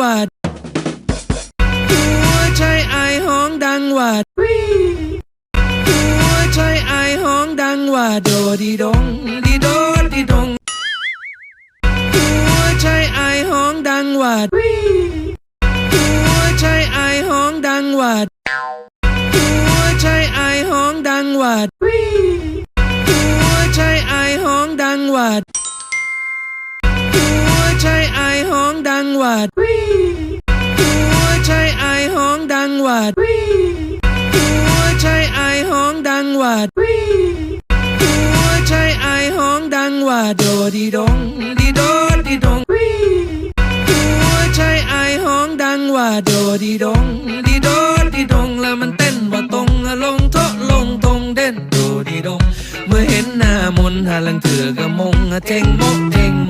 ว่าหัวใจไอายห้องดังว่าหัวใจไอายห้องดังว่าโดดีดงดีโดดีดง หัวใจไอายห้องดังว่าหัวใจไอายห้องดังว่าหัวใจไอายห้องดังว่าหัวใจไอายห้องดังว่าหัวใจไอห้องดังว่า องดังว่าหัวใจไอห้องดังว่าหัวใจไอห้องดังว่าโดดีดงดีโดดีดงหัวใจไอห้องดังว่าโดดีดงดีโดดีดงแล้วมันเต้นว่าตรงลงโทะลงตรงเด่นโดดีดงเมื่อเห็นหน้ามนหาลังเถือกะมงเจงโมก